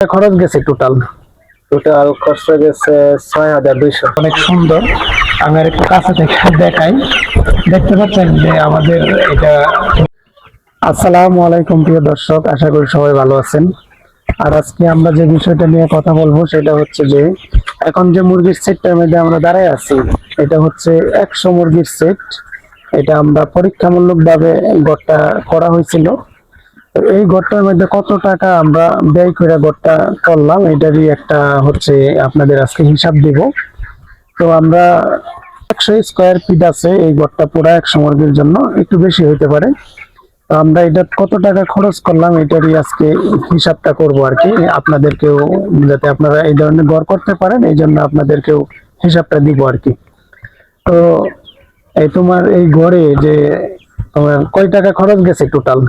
খরচ গেছে total total খরচ গেছে ছয় হাজার দুইশো। অনেক সুন্দর। আমি আর একটু কাছে থেকে দেখাই। দেখতে পাচ্ছেন যে আমাদের এটা আসসালামু আলাইকুম প্রিয় দর্শক আশা করি সবাই ভালো আছেন। আর আজকে আমরা যে বিষয়টা নিয়ে কথা বলব সেটা হচ্ছে যে এখন যে মুরগির সেটটার মধ্যে আমরা দাঁড়ায় আছি এটা হচ্ছে একশো মুরগির সেট। এটা আমরা পরীক্ষামূলক ভাবে গড়টা করা হয়েছিল। এই গড়টার মধ্যে কত টাকা আমরা ব্যয় করে গড়টা করলাম, এটারই একটা হচ্ছে আপনাদের আজকে হিসাব দিব। তো আমরা একশো স্কোয়ার ফিট আছে এই গড়টা পুরো একশো মুরগির জন্য, একটু বেশি হইতে পারে। তো আমরা এটা কত টাকা খরচ করলাম, এটারই আজকে হিসাবটা করব আর কি, আপনাদেরকেও যাতে আপনারা এই ধরনের গড় করতে পারেন, এই জন্য আপনাদেরকেও হিসাবটা দিব আর কি। তো এই তোমার এই গড়ে যে, তোমার কয় টাকা খরচ গেছে টোটাল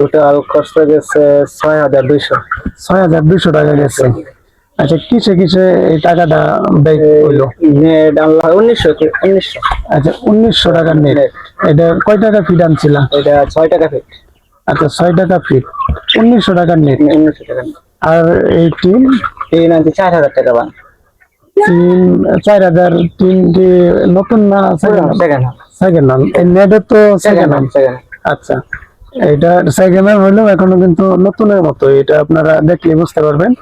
টোটাল খরচ গেছে ছয় হাজার দুইশো। ছয় হাজার দুইশো টাকা গেছে। আচ্ছা কিসে কিসে এই টাকাটা ব্যয় হইল নেট আনলাম উনিশশো উনিশশো। আচ্ছা উনিশশো টাকার নেট এটা কয় টাকা ফিট আনছিলা? এটা ছয় টাকা ফিট আচ্ছা ছয় টাকা ফিট উনিশশো টাকার নেট উনিশশো টাকা আর এই টিন তিন আনছি চার হাজার টাকা বান। তিন চার হাজার তিন কি নতুন না সেকেন্ড সেকেন্ড সেকেন্ড হ্যান্ড এই নেটের তো সেকেন্ড সেকেন্ড হ্যান্ড সেকেন্ড আচ্ছা। এটা সেকেন্ড হ্যান্ড হইলেও এখনও কিন্তু নতুনের মতো এটা আপনারা দেখলে বুঝতে পারবেন।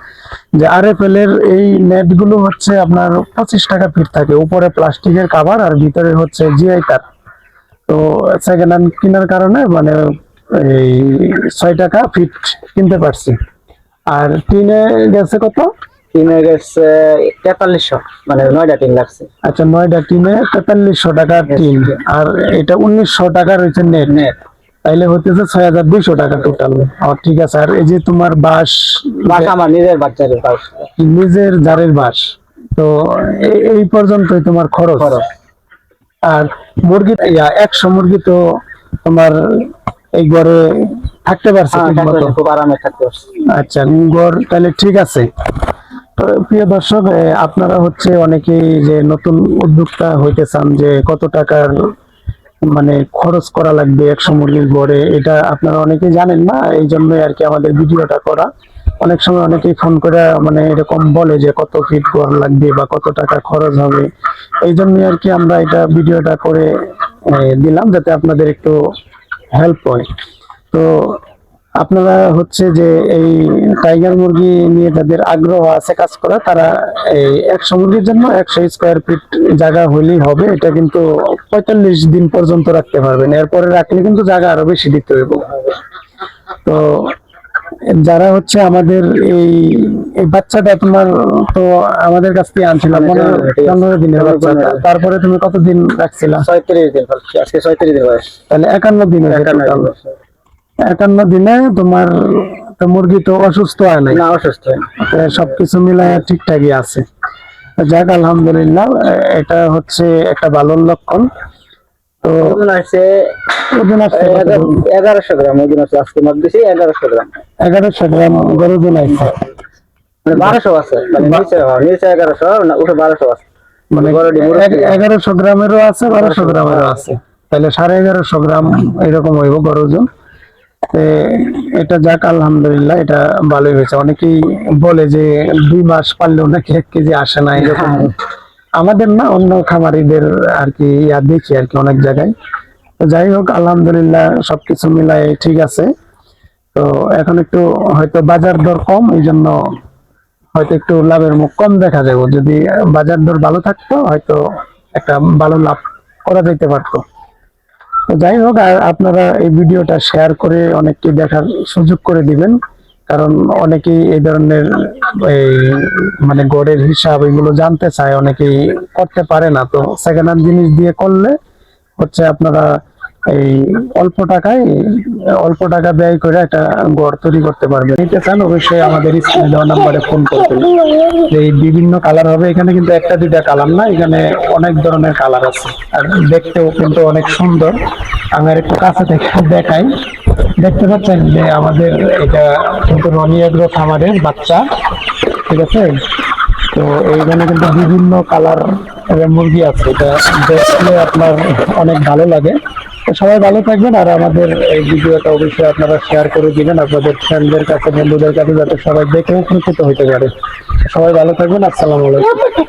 যে আর এফ এল এর এই নেটগুলো হচ্ছে আপনার পঁচিশ টাকা ফিট থাকে উপরে প্লাস্টিকের কাভার আর ভিতরে হচ্ছে জিআই তার তো সেকেন্ড হ্যান্ড কেনার কারণে মানে এই ছয় টাকা ফিট কিনতে পারছি। আর টিনে গেছে কত? তিনে গেছে তেতাল্লিশশো মানে নয়টা টিন লাগছে। আচ্ছা নয়টা টিনে তেতাল্লিশশো টাকা টিন। আর এটা উনিশশো টাকা রয়েছে নেট নেট তাইলে হতেছে ছয় হাজার দুইশো টাকা টোটাল ঠিক আছে আর এই যে তোমার বাস বাস আমার নিজের বাচ্চার বাস নিজের জারের বাস তো এই পর্যন্তই তোমার খরচ। আর মুরগি একশো মুরগি তো তোমার এই ঘরে থাকতে পারছে হ্যাঁ, থাকতে পারছি, খুব আরামে থাকতে পারছি। আচ্ছা গড় তাহলে ঠিক আছে। তো প্রিয় দর্শক আপনারা হচ্ছে অনেকেই যে নতুন উদ্যোক্তা হইতে চান যে কত টাকার মানে খরচ করা লাগবে একশো মুরগির গড়ে। এটা আপনারা অনেকে জানেন না এই জন্য আর কি আমাদের ভিডিওটা করা। অনেক সময় অনেকেই ফোন করে মানে এরকম বলে যে কত ফিট গড় লাগবে বা কত টাকা খরচ হবে। এই জন্যই আর কি আমরা এটা ভিডিওটা করে দিলাম যাতে আপনাদের একটু হেল্প হয়। তো আপনারা হচ্ছে যে এই টাইগার মুরগি নিয়ে যাদের আগ্রহ আছে কাজ করা তারা এই একশো মুরগির জন্য একশো স্কোয়ার ফিট জায়গা হলেই হবে। এটা কিন্তু পঁয়তাল্লিশ দিন পর্যন্ত রাখতে পারবেন। এরপরে রাখলে কিন্তু জায়গা আরও বেশি দিতে হবে তো যারা হচ্ছে আমাদের এই এই বাচ্চাটা তোমার তো আমাদের কাছ থেকে আনছিলাম পনেরো পনেরো দিনের বাচ্চাটা। তারপরে তুমি কতদিন রাখছিলা? ছয়ত্রিশ দিন আজকে ছয়ত্রিশ দিন বয়স। তাহলে একান্ন দিন একান্ন। একান্ন দিনে তোমার মুরগি তো অসুস্থ হয় নাই। না অসুস্থ হয় সবকিছু মিলায় ঠিকঠাকই আছে। যাক আলহামদুলিল্লাহ এটা হচ্ছে একটা ভালো লক্ষণ। তো ওজন আছে ওজন আসছে এগারোশো গ্রাম ওজন আছে আজকে মাপ দিছি এগারোশো গ্রাম। এগারোশো গ্রাম গরু ওজন আছে মানে বারোশো আছে। মানে নিচে হ্যাঁ, এগারোশো না উঠে বারোশো আছে। মানে। এগারোশো গ্রামেরও আছে বারোশো গ্রামেরও আছে। তাহলে সাড়ে এগারোশো গ্রাম এরকম হইব গরু ওজন। এটা যাক আলহামদুলিল্লাহ এটা ভালোই হয়েছে। অনেকেই বলে যে দুই মাস পারলেও নাকি এক কেজি আসে না এরকম। আমাদের না অন্য খামারিদের আর কি ইয়া দেখি আর কি অনেক জায়গায়। তো যাই হোক আলহামদুলিল্লাহ সবকিছু মিলাই ঠিক আছে। তো এখন একটু হয়তো বাজার দর কম এই জন্য হয়তো একটু লাভের মুখ কম দেখা যাবে। যদি বাজার দর ভালো থাকতো হয়তো একটা ভালো লাভ করা যেতে পারতো। যাই হোক, আর আপনারা এই ভিডিওটা শেয়ার করে অনেককে দেখার সুযোগ করে দিবেন। কারণ অনেকেই এই ধরনের এই মানে গড়ের হিসাব এগুলো জানতে চায়, অনেকেই করতে পারে না। তো সেকেন্ড হ্যান্ড জিনিস দিয়ে করলে হচ্ছে আপনারা এই অল্প টাকায়, অল্প টাকা ব্যয় করে একটা গড় তৈরি করতে পারবেন নিতে চান অবশ্যই আমাদের স্ক্রিনে দেওয়া নাম্বারে ফোন করবেন এই বিভিন্ন কালার হবে। এখানে কিন্তু একটা দুইটা কালার না, এখানে অনেক ধরনের কালার আছে। আর দেখতেও কিন্তু অনেক সুন্দর। আমি একটু কাছে থেকে দেখাই। দেখতে পাচ্ছেন যে আমাদের এটা কিন্তু রনি এগ্রো খামারের বাচ্চা, ঠিক আছে? তো এইখানে কিন্তু বিভিন্ন কালার মুরগি আছে। এটা দেখলে আপনার অনেক ভালো লাগে। সবাই ভালো থাকবেন আর আমাদের এই ভিডিওটা অবশ্যই আপনারা শেয়ার করে দিবেন। আপনাদের ফ্রেন্ডদের কাছে, বন্ধুদের কাছে যাতে সবাই দেখে উপকৃত হতে পারে। সবাই ভালো থাকবেন। আসসালামু আলাইকুম।